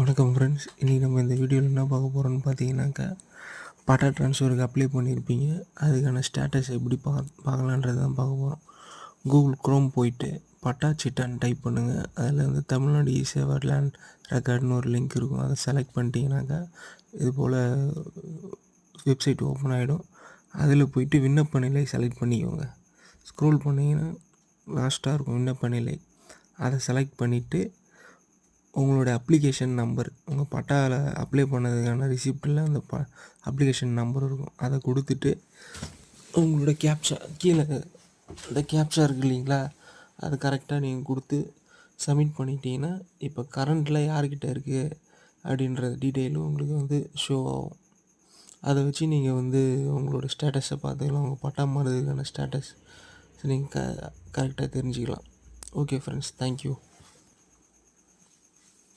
வணக்கம் ஃப்ரெண்ட்ஸ் இன்றைக்கி நம்ம இந்த வீடியோவில் என்ன பார்க்க போகிறோம்னு பார்த்தீங்கன்னாக்கா பட்டா ட்ரான்ஸ்ஃபருக்கு அப்ளை பண்ணியிருப்பீங்க. அதுக்கான ஸ்டேட்டஸ் எப்படி பா பார்க்கலான்றது தான் பார்க்க போகிறோம் கூகுள் க்ரோம் போயிட்டு பட்டா சிட்டான்னு டைப் பண்ணுங்கள் அதில் வந்து தமிழ்நாடு இ சேவா லேண்ட் ரெக்கார்டுன்னு ஒரு லிங்க் இருக்கும். அதை செலக்ட் பண்ணிட்டீங்கன்னாக்கா இது போல் வெப்சைட் ஓப்பன் ஆகிடும் அதில் போயிட்டு விண்ணப்ப நிலை செலக்ட் பண்ணிக்கோங்க. ஸ்க்ரோல் பண்ணிங்கன்னா லாஸ்ட்டாக இருக்கும் விண்ணப்ப நிலை. அதை செலக்ட் பண்ணிவிட்டு உங்களோட அப்ளிகேஷன் நம்பர் உங்கள் பட்டாவில் அப்ளை பண்ணதுக்கான ரிசிப்டில் அந்த ப அப்ளிகேஷன் நம்பர் இருக்கும். அதை கொடுத்துட்டு உங்களோட கேப்ஷா கீழே இந்த கேப்ஷா இருக்கு இல்லைங்களா? அது கரெக்டாக நீங்கள் கொடுத்து சப்மிட் பண்ணிட்டீங்கன்னா இப்போ கரண்ட்டில் யார்கிட்ட இருக்குது அப்படின்ற டீட்டெயிலும் உங்களுக்கு வந்து ஷோ ஆகும். அதை வச்சு நீங்கள் வந்து உங்களோட ஸ்டேட்டஸை பார்த்துக்கலாம். உங்கள் பட்டா மாறுறதுக்கான ஸ்டேட்டஸ் நீங்கள் க கரெக்டாக தெரிஞ்சுக்கலாம். Okay friends thank you